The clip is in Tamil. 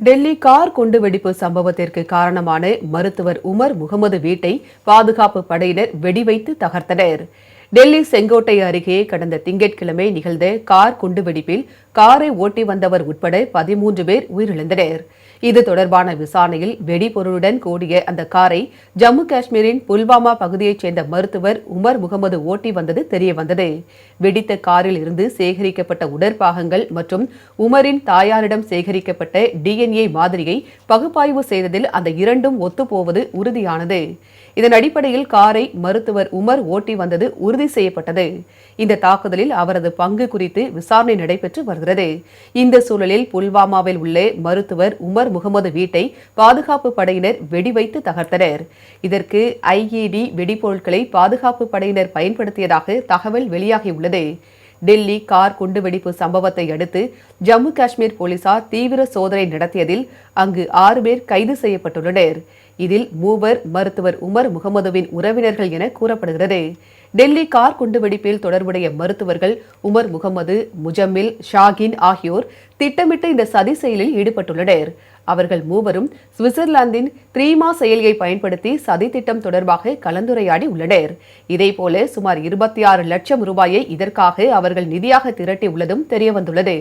டெல்லி கார் குண்டு வெடிப்பு சம்பவத்திற்கு காரணமான மருத்துவர் உமர் முகமது வீட்டை பாதுகாப்பு படையினர் வெடிவைத்து தகர்த்தனர். டெல்லி செங்கோட்டை அருகே கடந்த திங்கட்கிழமை நிகழ்ந்த கார் குண்டுவெடிப்பில் காரை ஓட்டி வந்தவர் உட்பட பதிமூன்று பேர் உயிரிழந்தனர். இது தொடர்பான விசாரணையில் வெடிபொருளுடன் கூடிய அந்த காரை ஜம்மு காஷ்மீரின் புல்வாமா பகுதியைச் சேர்ந்த மருத்துவர் உமர் முகமது ஓட்டி வந்தது தெரியவந்தது. வெடித்த காரில் இருந்து சேகரிக்கப்பட்ட உடற்பாகங்கள் மற்றும் உமரின் தாயாரிடம் சேகரிக்கப்பட்ட டிஎன்ஏ மாதிரியை பகுப்பாய்வு செய்ததில் அந்த இரண்டும் ஒத்துப்போவது உறுதியானது. இதன் அடிப்படையில் காரை மருத்துவர் உமர் ஓட்டி வந்தது உறுதி செய்யப்பட்டது. இந்த தாக்குதலில் அவரது பங்கு குறித்து விசாரணை நடைபெற்று வருகிறது. இந்த சூழலில் புல்வாமாவில் உள்ள மருத்துவர் உமர் முகமது வீட்டை பாதுகாப்பு படையினர் வெடிவைத்து தகர்த்தனர். இதற்கு ஐஇடி வெடிபொருட்களை பாதுகாப்பு படையினர் பயன்படுத்தியதாக தகவல் வெளியாகியுள்ளது. டெல்லி கார் குண்டுவெடிப்பு சம்பவத்தை அடுத்து ஜம்மு காஷ்மீர் போலீசார் தீவிர சோதனை நடத்தியதில் அங்கு ஆறு பேர் கைது செய்யப்பட்டுள்ளனர். இதில் மூவர் மருத்துவர் உமர் முகமதுவின் உறவினர்கள் என கூறப்படுகிறது. டெல்லி கார் குண்டுவெடிப்பில் தொடர்புடைய மருத்துவர்கள் உமர் முகமது முஜம்மில் ஷாகின் ஆகியோர் திட்டமிட்டு இந்த சதி செயலில் ஈடுபட்டுள்ளனர். அவர்கள் மூவரும் சுவிட்சர்லாந்தின் த்ரீமா செயலியை பயன்படுத்தி சதி திட்டம் தொடர்பாக கலந்துரையாடி உள்ளனர். இதேபோல சுமார் இருபத்தி ஆறு லட்சம் ரூபாயை இதற்காக அவர்கள் நிதியாக திரட்டி உள்ளதும் தெரியவந்துள்ளது.